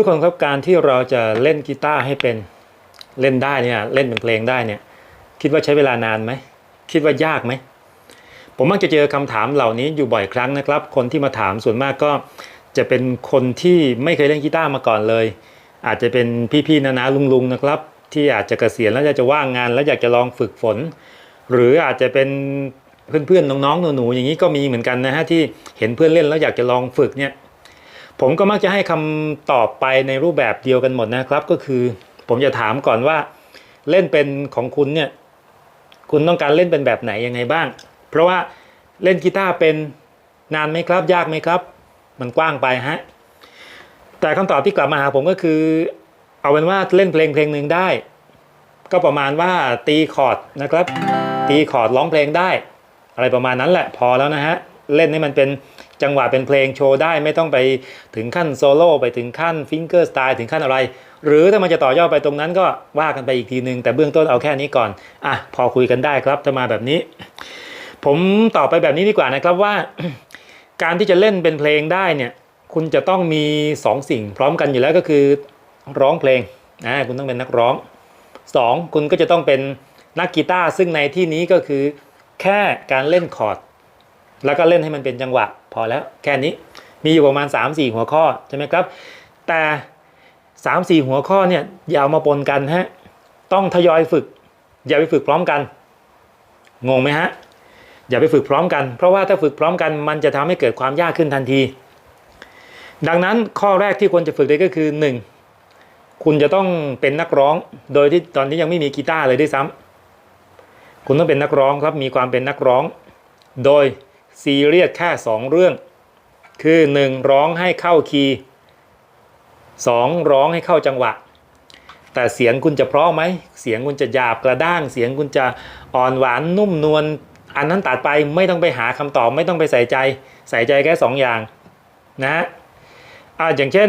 ทุกคนครับการที่เราจะเล่นกีตาร์ให้เป็นเล่นได้เนี่ยเล่นเป็นเพลงได้เนี่ยคิดว่าใช้เวลานานไหมคิดว่ายากไหมผมมักจะเจอคำถามเหล่านี้อยู่บ่อยครั้งนะครับ คนที่มาถามส่วนมากก็จะเป็นคนที่ไม่เคยเล่นกีตาร์มาก่อนเลย อาจจะเป็นพี่ๆนานาลุงๆนะครับ ที่อาจจะเกษียณแล้วอยากจะว่างงาน แล้วอยากจะลองฝึกฝน หรืออาจจะเป็นเพื่อนๆน้องๆหนูๆอย่างนี้ก็มีเหมือนกันนะฮะที่เห็นเพื่อนเล่นแล้วอยากจะลองฝึกเนี่ย ผมก็มักจะให้คำตอบไปในรูปแบบเดียวกันหมดนะครับ ก็คือ ผมจะถามก่อนว่า เล่นเป็นของคุณเนี่ย คุณต้องการเล่นเป็นแบบไหนยังไงบ้าง เพราะว่าเล่นกีตาร์เป็นนานไหมครับ ยากไหมครับ มันกว้างไปฮะแต่คำตอบที่กลับมาหาผมก็คือ เอาเป็นว่าเล่นเพลงเพลงหนึ่งได้ ก็ประมาณว่าตีคอร์ดนะครับ ตีคอร์ดร้องเพลงได้ อะไรประมาณนั้นแหละพอแล้วนะฮะ เล่นให้มันเป็นจังหวะเป็นเพลงโชว์ได้ไม่ต้องไปถึงขั้นโซโล่ไปถึงขั้นฟิงเกอร์สไตล์ถึงขั้นอะไร หรือถ้ามันจะต่อยอดไปตรงนั้นก็ว่ากันไปอีกทีนึง แต่เบื้องต้นเอาแค่นี้ก่อนอะพอคุยกันได้ครับถ้ามาแบบนี้ ผมตอบไปแบบนี้ดีกว่านะครับว่า การที่จะเล่นเป็นเพลงได้เนี่ยคุณจะต้องมีสองสิ่งพร้อมกันอยู่แล้วก็คือร้องเพลงอ่าคุณต้องเป็นนักร้องสองคุณก็จะต้องเป็นนักกีตาร์ซึ่งในที่นี้ก็คือแค่การเล่นคอร์ด แล้วก็เล่นให้มันเป็นจังหวะ พอแล้วแค่นี้มีอยู่ประมาณ 3-4 หัวข้อใช่ไหมครับ แต่ 3-4 หัวข้อเนี่ยอย่าเอามาปนกันฮะต้องทยอยฝึก อย่าไปฝึกพร้อมกันงงไหมฮะอย่าไปฝึกพร้อมกัน เพราะว่าถ้าฝึกพร้อมกันมันจะทำให้เกิดความยากขึ้นทันที ดังนั้นข้อแรกที่ควรจะฝึกเลยก็คือ 1. คุณจะต้องเป็นนักร้อง โดยที่ตอนนี้ยังไม่มีกีตาร์เลยด้วยซ้ำคุณต้องเป็นนักร้องครับมีความเป็นนักร้อง โดย ซีเรียสแค่ 2 เรื่อง คือ 1. ร้องให้เข้าคีย์ 2. ร้องให้เข้าจังหวะ แต่เสียงคุณจะเพราะไหม เสียงคุณจะหยาบกระด้าง เสียงคุณจะอ่อนหวานนุ่มนวลอันนั้นตัดไปไม่ต้องไปหาคำตอบไม่ต้องไปใส่ใจ ใส่ใจแค่2อย่างนะอ่าอย่างเช่น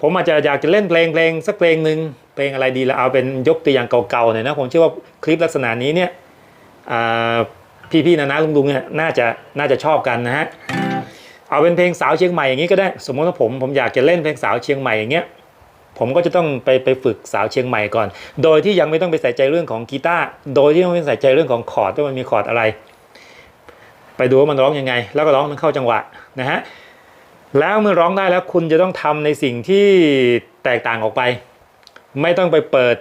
ผมอาจจะอยากจะเล่นเพลงเพลงสักเพลงหนึ่งเพลงอะไรดีละเอาเป็นยกตัวอย่างเก่าๆหน่อยนะผมเชื่อว่าคลิปลักษณะนี้เนี่ยอ่า พี่ๆนะนะลุงๆเนี่ยน่าจะน่าจะชอบกันนะฮะเอาเป็นเพลงสาวเชียงใหม่อย่างนี้ก็ได้ สมมติว่าผมผมอยากจะเล่นเพลงสาวเชียงใหม่อย่างเงี้ยผมก็จะต้องไปไปฝึกสาวเชียงใหม่ก่อน โดยที่ยังไม่ต้องไปใส่ใจเรื่องของกีตาร์โดยที่ไม่ต้องใส่ใจเรื่องของคอร์ดว่ามันมีคอร์ดอะไร ไปดูว่ามันร้องยังไง แล้วก็ร้องมันเข้าจังหวะนะฮะแล้วเมื่อร้องได้แล้วคุณจะต้องทำในสิ่งที่แตกต่างออกไป ไม่ต้องไปเปิด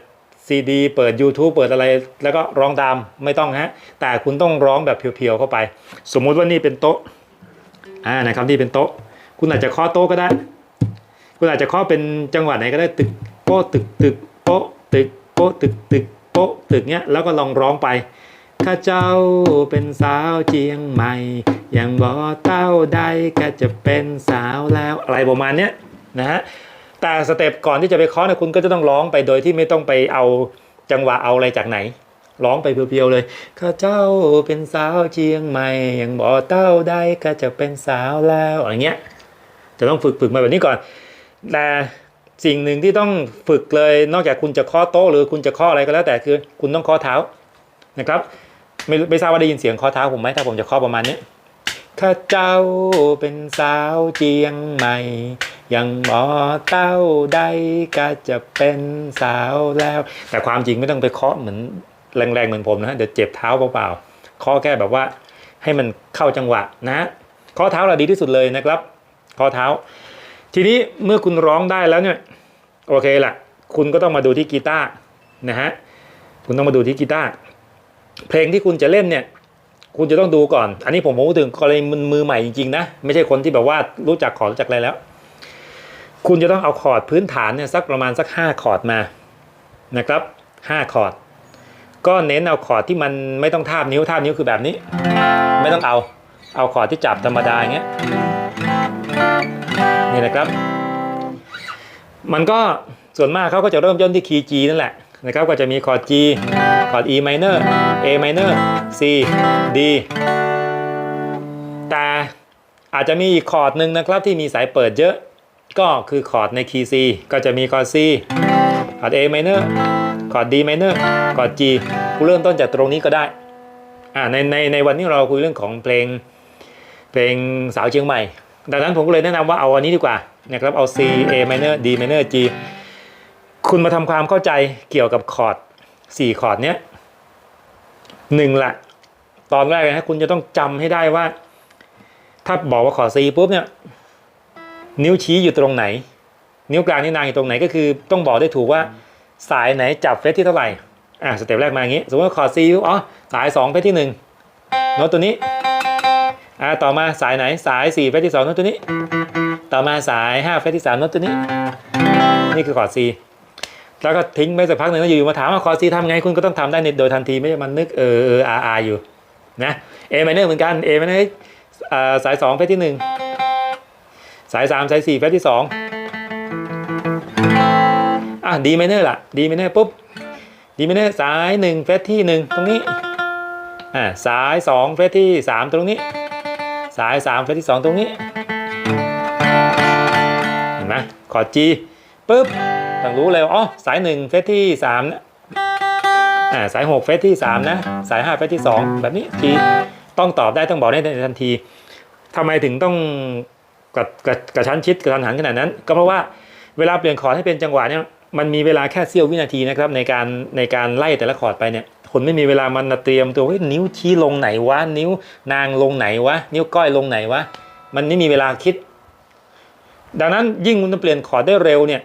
ซีดีเปิด YouTube เปิดอะไร แล้วก็ร้องตามไม่ต้องฮะ แต่คุณต้องร้องแบบเพียวๆเข้าไป สมมุติว่านี่เป็นโต๊ะอ่านะครับนี่เป็นโต๊ะ คุณอาจจะเคาะโต๊ะก็ได้ คุณอาจจะเคาะเป็นจังหวะไหนก็ได้ตึกโป๊ะตึกตึกโป๊ะตึกโป๊ะตึกตึกโป๊ะตึกเนี้ยแล้วก็ลองร้องไปข้าเจ้าเป็นสาวเจียงใหม่ยังบ่เต้าใดก็จะเป็นสาวแล้วอะไรประมาณเนี้ยนะฮะ แต่สเต็ปก่อนที่จะไปเคาะเนี่ยคุณก็จะต้องร้องไปโดยที่ไม่ต้องไปเอาจังหวะเอาอะไรจากไหนร้องไปเพียวๆเลย ข้าเจ้าเป็นสาวเชียงใหม่ยังบ่เต้าได้ก็จะเป็นสาวแล้วอะไรเงี้ย จะต้องฝึกฝึกมาแบบนี้ก่อน แต่สิ่งหนึ่งที่ต้องฝึกเลยนอกจากคุณจะเคาะโต๊ะหรือคุณจะเคาะอะไรก็แล้วแต่คือ คุณต้องเคาะเท้านะครับ ไม่ไม่ทราบว่าได้ยินเสียงเคาะเท้าผมไหมถ้าผมจะเคาะประมาณนี้ ข้าเจ้าเป็นสาวเจียงใหม่ ยังหมอเต้าได้ก็จะเป็นสาวแล้ว แต่ความจริงไม่ต้องไปเคาะเหมือนแรงๆเหมือนผมนะเดี๋ยวเจ็บเท้าเปล่าๆเคาะแค่แบบว่าให้มันเข้าจังหวะนะเคาะเท้าเราดีที่สุดเลยนะครับเคาะเท้า ทีนี้เมื่อคุณร้องได้แล้วเนี่ยโอเคละคุณก็ต้องมาดูที่กีตาร์นะฮะคุณต้องมาดูที่กีตาร์เพลงที่คุณจะเล่นเนี่ย คุณจะต้องดูก่อน อันนี้ผมพูดถึงกรณีมือใหม่จริงๆนะ ไม่ใช่คนที่แบบว่ารู้จักคอร์ดรู้จักอะไรแล้ว คุณจะต้องเอาคอร์ดพื้นฐานเนี่ยสักประมาณสัก 5 คอร์ดมานะครับ 5 คอร์ด ก็เน้นเอาคอร์ดที่มันไม่ต้องทาบนิ้วทาบนิ้วคือแบบนี้ ไม่ต้องเอา เอาคอร์ดที่จับธรรมดาอย่างเงี้ย นี่นะครับ มันก็ส่วนมากเขาก็จะเริ่มต้นที่คีย์ G นั่นแหละนะครับ ก็จะมีคอร์ด G คอร์ด E minor A minor C D แต่อาจจะมีอีกคอร์ดหนึ่งนะครับที่มีสายเปิดเยอะ ก็คือคอร์ดในคีย์ C ก็จะมีคอร์ด C คอร์ด A minor คอร์ด D minor คอร์ด G กูเริ่มต้นจากตรงนี้ก็ได้อ่าในในในวันนี้เราคุยเรื่องของเพลงเพลงสาวเชียงใหม่ ดังนั้นผมก็เลยแนะนำว่าเอาอันนี้ดีกว่านะครับเอา C A minor D minor G คุณมาทำความเข้าใจเกี่ยวกับคอร์ด 4คอร์ดเนี้ยหนึ่งละ ตอนแรกนะคุณจะต้องจำให้ได้ว่า ถ้าบอกว่าคอร์ด C ปุ๊บเนี่ย นิ้วชี้อยู่ตรงไหน นิ้วกลางนิ้วนางอยู่ตรงไหนก็คือต้องบอกได้ถูกว่าสายไหนจับเฟสที่เท่าไหร่อะสเต็ปแรกมาอย่างนี้ สมมติว่าคอร์ด C ปุ๊บอ๋อสาย2เฟสที่1โน้ตตัวนี้อ่าต่อมาสายไหนสาย4เฟสที่2โน้ตตัวนี้ ต่อมาสาย5เฟสที่3โน้ตตัวนี้ นี่คือคอร์ด C แล้วก็ทิ้งไปสักพักหนึ่งแล้วอยู่ๆมาถามว่าคอร์ด C ทำไงคุณก็ต้องทำได้ในโดยทันทีไม่ใช่มันนึกเออเอออาอาอยู่นะ A minor เหมือนกัน A minor อ่าสาย2เฟสที่1สาย3สาย4เฟสที่2อะ D minor ล่ะ D minor ปุ๊บ D minor สาย1เฟสที่1ตรงนี้อ่าสาย2เฟสที่3ตรงนี้ สาย3เฟสที่2ตรงนี้เห็นไหมคอร์ด G ปุ๊บ ต้องรู้เลยว่าอ๋อสาย1เฟสที่3นะอ่าสาย6เฟสที่3นะสาย5เฟสที่2แบบนี้ G ต้องตอบได้ต้องบอกได้ในทันทีทำไมถึงต้องกระกระกระชั้นชิดกระทันหันขนาดนั้น ก็เพราะว่าเวลาเปลี่ยนคอร์ดให้เป็นจังหวะเนี่ยมันมีเวลาแค่เสี้ยววินาทีนะครับในการในการไล่แต่ละคอร์ดไปเนี่ยคนไม่มีเวลามันเตรียมตัวนิ้วชี้ลงไหนวะนิ้วนางลงไหนวะนิ้วก้อยลงไหนวะมันไม่มีเวลาคิด ดังนั้นยิ่งคุณเปลี่ยนคอร์ดได้เร็วเนี่ย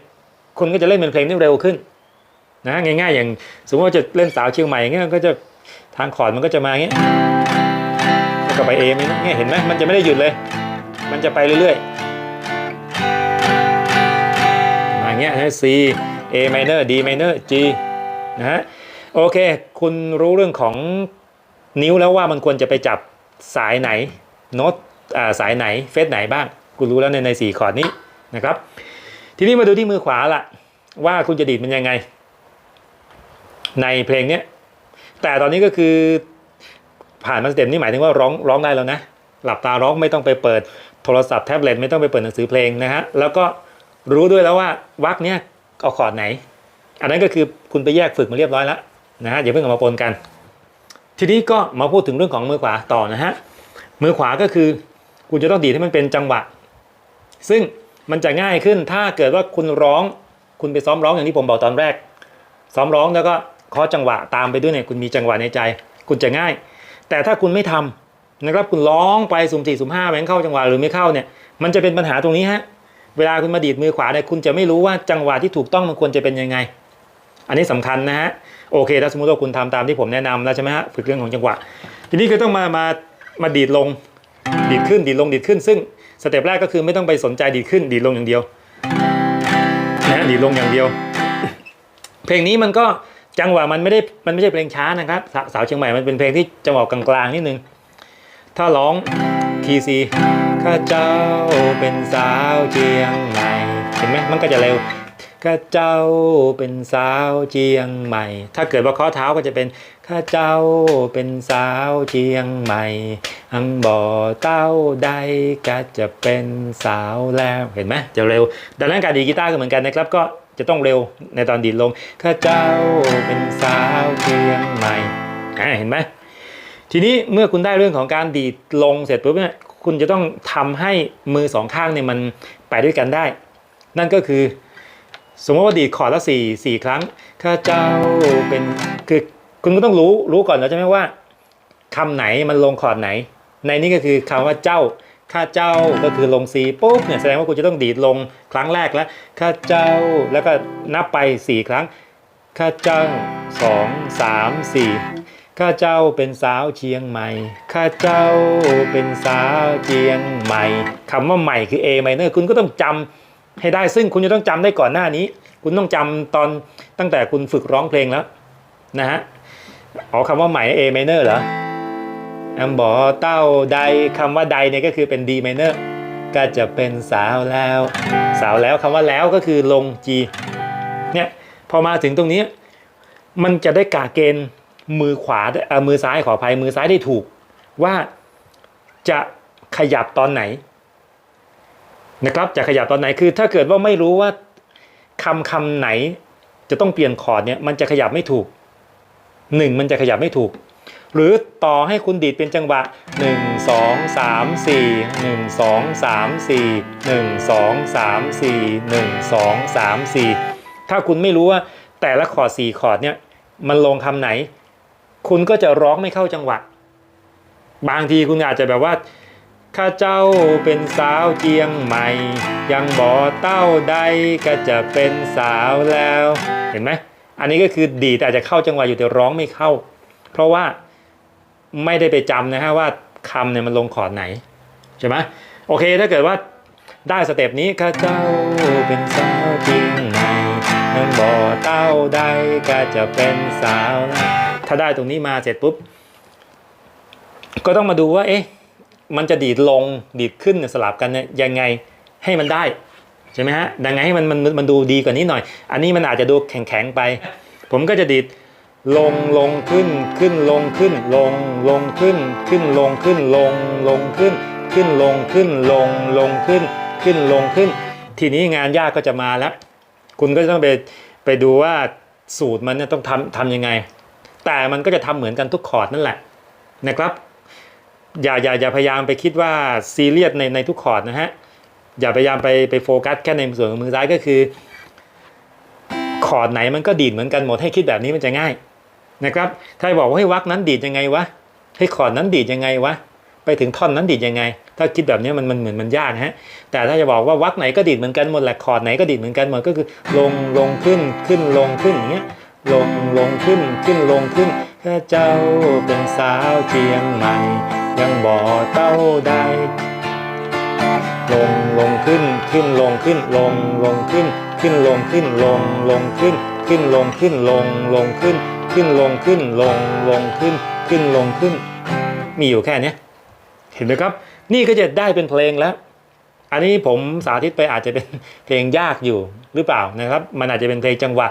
คุณก็จะเล่นเป็นเพลงได้เร็วขึ้นนะง่ายๆ อย่างสมมติว่าจะเล่นสาวเชียงใหม่เงี้ยก็จะทางคอร์ดมันก็จะมาเงี้ยแล้วก็ไปเอมเงี้ยเห็นไหมมันจะไม่ได้หยุดเลย มันจะไปเรื่อยๆมาเงี้ยนะ C A minor D minor G นะฮะโอเค คุณรู้เรื่องของนิ้วแล้วว่ามันควรจะไปจับสายไหนโน้ตสายไหนเฟสไหนบ้าง คุณรู้แล้วในในสี่คอร์ดนี้นะครับ ทีนี้มาดูที่มือขวาละว่าคุณจะดีดมันยังไง ในเพลงเนี้ยแต่ตอนนี้ก็คือผ่านมาสเต็ปนี้หมายถึงว่าร้องร้องได้แล้วนะ หลับตาร้องไม่ต้องไปเปิดโทรศัพท์แท็บเล็ตไม่ต้องไปเปิดหนังสือเพลงนะฮะแล้วก็รู้ด้วยแล้วว่าวักเนี้ยเอาคอร์ดไหน อันนั้นก็คือคุณไปแยกฝึกมาเรียบร้อยแล้วนะฮะอย่าเพิ่งเอามาปนกัน ทีนี้ก็มาพูดถึงเรื่องของมือขวาต่อนะฮะมือขวาก็คือคุณจะต้องดีดให้มันเป็นจังหวะ ซึ่ง มันจะง่ายขึ้นถ้าเกิดว่าคุณร้องคุณไปซ้อมร้องอย่างที่ผมบอกตอนแรก ซ้อมร้องแล้วก็เคาะจังหวะตามไปด้วยเนี่ยคุณมีจังหวะในใจ คุณจะง่าย แต่ถ้าคุณไม่ทำนะครับคุณร้องไปสุ่มสี่สุ่มห้าแบงเข้าจังหวะหรือไม่เข้าเนี่ยมันจะเป็นปัญหาตรงนี้ฮะเวลาคุณมาดีดมือขวาเนี่ยคุณจะไม่รู้ว่าจังหวะที่ถูกต้องมันควรจะเป็นยังไง อันนี้สำคัญนะฮะโอเคถ้าสมมติว่าคุณทำตามที่ผมแนะนำแล้วใช่ไหมฮะฝึกเรื่องของจังหวะ ทีนี้ก็ต้องมามามาดีดลงดีดขึ้นดีดลงดีดขึ้นซึ่ง สเต็ปแรกก็คือไม่ต้องไปสนใจดีขึ้นดีลงอย่างเดียวนะดีลงอย่างเดียว เพลงนี้มันก็จังหวะมันไม่ได้มันไม่ใช่เพลงช้านะครับ สาสาวเชียงใหม่มันเป็นเพลงที่จังหวะกลางๆนิดนึง ถ้าร้องคีย์ซีข้าเจ้าเป็นสาวเชียงใหม่เห็นไหมมันก็จะเร็ว ข้าเจ้าเป็นสาวเชียงใหม่ ถ้าเกิดว่าข้อเท้าก็จะเป็นข้าเจ้าเป็นสาวเชียงใหม่ อังบ่อเต้าใดก็จะเป็นสาวแล้วเห็นไหมจะเร็ว ดังนั้นการดีกีตาร์ก็เหมือนกันนะครับก็จะต้องเร็วในตอนดีดลงข้าเจ้าเป็นสาวเชียงใหม่เห็นไหมทีนี้เมื่อคุณได้เรื่องของการดีดลงเสร็จปุ๊บเนี่ยคุณจะต้องทำให้มือสองข้างเนี่ยมันไปด้วยกันได้ นั่นก็คือ สมมติว่าดีดคอร์ดละสี่สี่ครั้งข้าเจ้าเป็นคือคุณก็ต้องรู้รู้ก่อนแล้วใช่ไหมว่าคำไหนมันลงคอร์ดไหน ในนี้ก็คือคำว่าเจ้าข้าเจ้าก็คือลงซีปุ๊บเนี่ยแสดงว่าคุณจะต้องดีดลงครั้งแรกแล้วข้าเจ้าแล้วก็นับไปสี่ครั้งข้าเจ้าสองสามสี่ข้าเจ้าเป็นสาวเชียงใหม่ข้าเจ้าเป็นสาวเชียงใหม่คำว่าใหม่คือ A minor คุณก็ต้องจำ ให้ได้ซึ่งคุณจะต้องจำได้ก่อนหน้านี้ คุณต้องจำตอนตั้งแต่คุณฝึกร้องเพลงแล้วนะฮะอ๋อคำว่าใหม่ A minor เหรอแอมบอเต้าใดคำว่าใดเนี่ยก็คือเป็น D minor ก็จะเป็นสาวแล้ว สาวแล้วคำว่าแล้วก็คือลง G เนี่ยพอมาถึงตรงนี้ มันจะได้กาเกณฑ์มือขวาเอ่อมือซ้ายขออภัยมือซ้ายได้ถูก ว่าจะขยับตอนไหน นะครับจะขยับตอนไหนคือถ้าเกิดว่าไม่รู้ว่าคำคำไหนจะต้องเปลี่ยนคอร์ดเนี่ยมันจะขยับไม่ถูกหนึ่งมันจะขยับไม่ถูก หรือต่อให้คุณดีดเป็นจังหวะ 1 2 3 4 1 2 3 4 1 2 3 4 1 2 3 4 ถ้าคุณไม่รู้ว่าแต่ละคอร์ด4คอร์ดเนี่ยมันลงคำไหน คุณก็จะร้องไม่เข้าจังหวะ บางทีคุณอาจจะแบบว่า ข้าเจ้าเป็นสาวเจียงใหม่ ยังบ่อเต้าใดก็จะเป็นสาวแล้ว เห็นไหมอันนี้ก็คือดีแต่อาจจะเข้าจังหวะอยู่แต่ร้องไม่เข้า เพราะว่าไม่ได้ไปจำนะฮะว่าคำเนี่ยมันลงคอร์ดไหนใช่ไหมโอเคถ้าเกิดว่าได้สเต็ปนี้ข้าเจ้าเป็นสาวเจียงใหม่ยังบ่อเต้าใดก็จะเป็นสาว ถ้าได้ตรงนี้มาเสร็จปุ๊บ ก็ต้องมาดูว่าเอ๊ะ มันจะดีดลงดีดขึ้นสลับกันเนี่ยยังไงให้มันได้ใช่ไหมฮะดังไงให้มันมันมันดูดีกว่านี้หน่อย อันนี้มันอาจจะดูแข็งแข็งๆไป ผมก็จะดีดลงลงขึ้นขึ้นลงขึ้น ลงลงขึ้น ขึ้นลงขึ้นลงลงขึ้น ขึ้นลงขึ้นลงลงขึ้น ขึ้นลงขึ้น ทีนี้งานยากก็จะมาแล้ว คุณก็ต้องไปไปดูว่าสูตรมันเนี่ยต้องทำทำยังไง แต่มันก็จะทำเหมือนกันทุกคอร์ดนั่นแหละนะครับ อย่าอย่าอย่าพยายามไปคิดว่าซีเรียสในในทุกคอร์ดนะฮะ อย่าพยายามไปไปโฟกัสแค่ในส่วนของมือซ้ายก็คือคอร์ดไหนมันก็ดีดเหมือนกันหมดให้คิดแบบนี้มันจะง่ายนะครับ ถ้าบอกว่าให้วักนั้นดีดยังไงวะให้คอร์ดนั้นดีดยังไงวะไปถึงท่อนนั้นดีดยังไง ถ้าคิดแบบนี้มันมันเหมือนมันยากนะฮะ แต่ถ้าจะบอกว่าวักไหนก็ดีดเหมือนกันหมดแหละคอร์ดไหนก็ดีดเหมือนกันหมดก็คือ ลงลงขึ้นขึ้นลงขึ้นอย่างเงี้ยลงลงขึ้นขึ้นลงขึ้นข้าเจ้าเป็นสาวเชียงใหม่ ยังบ่อเต้าใดลงลงขึ้นขึ้นลงขึ้นลงลงขึ้น ขึ้นลงขึ้นลงลงขึ้น ขึ้นลงขึ้นลงลงขึ้น ขึ้นลงขึ้นลงลงขึ้น ขึ้นลงขึ้น มีอยู่แค่เนี้ยเห็นไหมครับ นี่ก็จะได้เป็นเพลงแล้ว อันนี้ผมสาธิตไปอาจจะเป็นเพลงยากอยู่หรือเปล่านะครับ มันอาจจะเป็นเพลงจังหวะ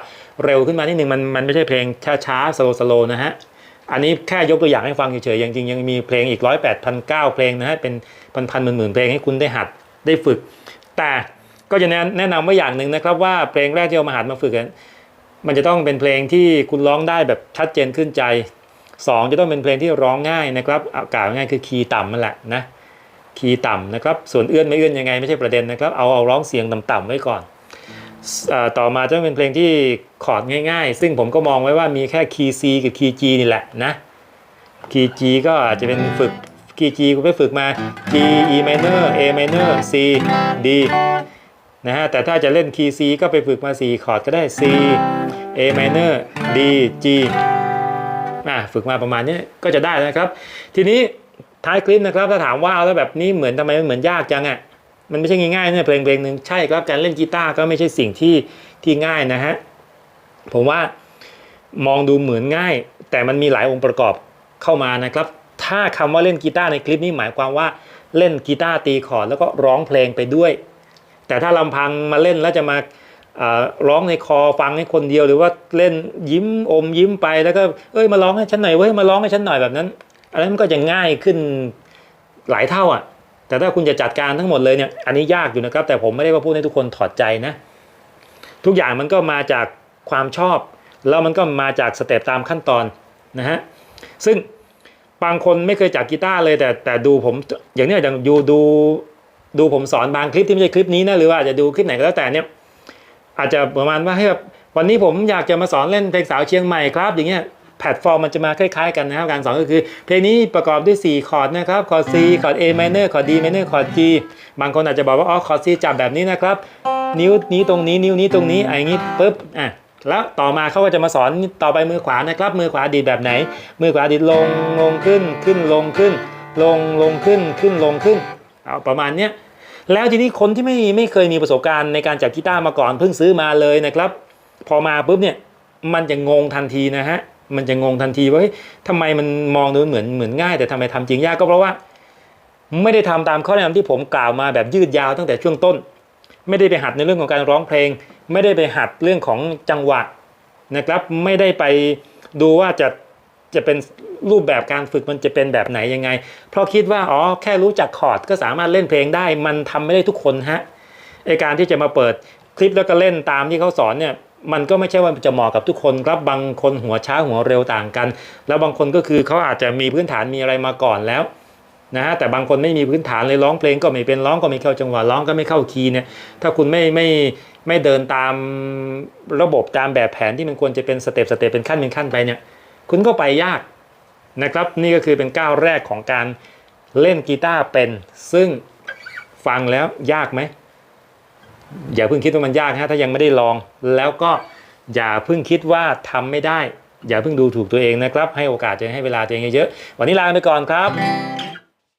เร็วขึ้นมานิดนึงมันมันไม่ใช่เพลงช้าๆสโลสโลนะฮะ อันนี้แค่ยกตัวอย่างให้ฟังเฉยๆยังจริงยังมีเพลงอีกร้อยแปดพันเก้าเพลงนะฮะเป็นพันพันหมื่นหมื่นๆเพลงให้คุณได้หัดได้ฝึก แต่ก็จะแนะนะนำว่าอย่างหนึ่งนะครับว่าเพลงแรกที่เอามาหัดมาฝึกกันมันจะต้องเป็นเพลงที่คุณร้องได้แบบชัดเจนขึ้นใจสองจะต้องเป็นเพลงที่ร้องง่ายนะครับอากาศง่ายคือคีย์ต่ำนั่นแหละนะคีย์ต่ำนะครับส่วนเอื้อนไม่เอื้อนยังไงไม่ใช่ประเด็นนะครับเอาเอาร้องเสียงต่ำๆไว้ก่อน ต่อมาจะเป็นเพลงที่คอร์ดง่ายๆ ซึ่งผมก็มองไว้ว่ามีแค่คีย์ C กับคีย์ G นี่แหละนะ คีย์ G ก็อาจจะเป็นฝึกคีย์ G คุณไปฝึกมา G E minor A minor C D นะฮะ แต่ถ้าจะเล่นคีย์ C ก็ไปฝึกมา 4 คอร์ดก็ได้ C A minor D G อะฝึกมาประมาณนี้ก็จะได้นะครับ ทีนี้ท้ายคลิปนะครับถ้าถามว่าเอาแล้วแบบนี้เหมือนทำไมมันเหมือนยากจังอะ มันไม่ใช่ง่ายๆเนี่ยเพลงเพลงหนึ่งใช่ครับการเล่นกีตาร์ก็ไม่ใช่สิ่งที่ที่ง่ายนะฮะผมว่ามองดูเหมือนง่าย แต่มันมีหลายองค์ประกอบเข้ามานะครับ ถ้าคำว่าเล่นกีตาร์ในคลิปนี้หมายความว่าเล่นกีตาร์ตีคอร์ดแล้วก็ร้องเพลงไปด้วย แต่ถ้าลำพังมาเล่นแล้วจะมาร้องในคอฟังให้คนเดียวหรือว่าเล่นยิ้มอมยิ้มไปแล้วก็เอ้ยมาร้องให้ฉันหน่อยเว้ยมาร้องให้ฉันหน่อยแบบนั้นอันนั้นมันก็จะง่ายขึ้นหลายเท่าอะ แต่ถ้าคุณจะจัดการทั้งหมดเลยเนี่ยอันนี้ยากอยู่นะครับ แต่ผมไม่ได้ว่าพูดให้ทุกคนถอดใจนะ ทุกอย่างมันก็มาจากความชอบ แล้วมันก็มาจากสเต็ปตามขั้นตอนนะฮะซึ่งบางคนไม่เคยจับกีตาร์เลย แต่แต่ดูผมอย่างเนี้ยอย่างดูดูดูผมสอนบางคลิปที่ไม่ใช่คลิปนี้นะหรือว่าอาจจะดูคลิปไหนก็แล้วแต่เนี่ยอาจจะประมาณว่าให้แบบวันนี้ผมอยากจะมาสอนเล่นเพลงสาวเชียงใหม่ครับ อย่างเงี้ย แพลตฟอร์มมันจะมาคล้ายๆกันนะครับการสอนก็คือ เพลงนี้ประกอบด้วย 4 คอร์ดนะครับ คอร์ด C คอร์ด A minor คอร์ด D minor คอร์ด G บางคนอาจจะบอกว่าอ๋อคอร์ด C จับแบบนี้นะครับ นิ้วนี้ตรงนี้นิ้วนี้ตรงนี้อะไรอย่างงี้ปุ๊บอะแล้วต่อมาเขาก็จะมาสอนต่อไปมือขวานะครับ มือขวาดีดแบบไหน มือขวาดีดลงลงขึ้นขึ้นลงขึ้น ลงลงขึ้นขึ้นลงขึ้นเอาประมาณเนี้ยแล้วทีนี้คนที่ไม่ไม่เคยมีประสบการณ์ในการจับกีตาร์มาก่อนเพิ่งซื้อมาเลยนะครับ พอมาปุ๊บเนี่ยมันจะงงทันทีนะฮะ มันจะงงทันทีว่าเฮ้ยทำไมมันมองดูเหมือนเหมือนง่าย แต่ทำไมทำจริงยากก็เพราะว่า ไม่ได้ทำตามข้อแนะนำที่ผมกล่าวมาแบบยืดยาวตั้งแต่ช่วงต้น ไม่ได้ไปหัดในเรื่องของการร้องเพลง ไม่ได้ไปหัดเรื่องของจังหวะนะครับ ไม่ได้ไปดูว่าจะจะเป็นรูปแบบการฝึกมันจะเป็นแบบไหนยังไง เพราะคิดว่าอ๋อแค่รู้จักคอร์ดก็สามารถเล่นเพลงได้ มันทำไม่ได้ทุกคนฮะไอการที่จะมาเปิดคลิปแล้วก็เล่นตามที่เขาสอนเนี่ย มันก็ไม่ใช่ว่าจะเหมาะกับทุกคนครับบางคนหัวช้าหัวเร็วต่างกัน แล้วบางคนก็คือเขาอาจจะมีพื้นฐานมีอะไรมาก่อนแล้วนะฮะแต่บางคนไม่มีพื้นฐานเลยร้องเพลงก็ไม่เป็นร้องก็ไม่เข้าจังหวะร้องก็ไม่เข้าคีย์เนี่ยถ้าคุณไม่ไม่ไม่เดินตามระบบตามแบบแผนที่มันควรจะเป็นสเต็ปสเต็ปเป็นขั้นเป็นขั้นไปเนี่ยคุณก็ไปยากนะครับนี่ก็คือเป็นก้าวแรกของการเล่นกีตาร์เป็น ซึ่งฟังแล้วยากไหม อย่าเพิ่งคิดว่ามันยากนะฮะถ้ายังไม่ได้ลอง แล้วก็อย่าเพิ่งคิดว่าทำไม่ได้ อย่าเพิ่งดูถูกตัวเองนะครับ ให้โอกาสตัวเองให้เวลาตัวเองเยอะๆวันนี้ลาไปก่อนครับ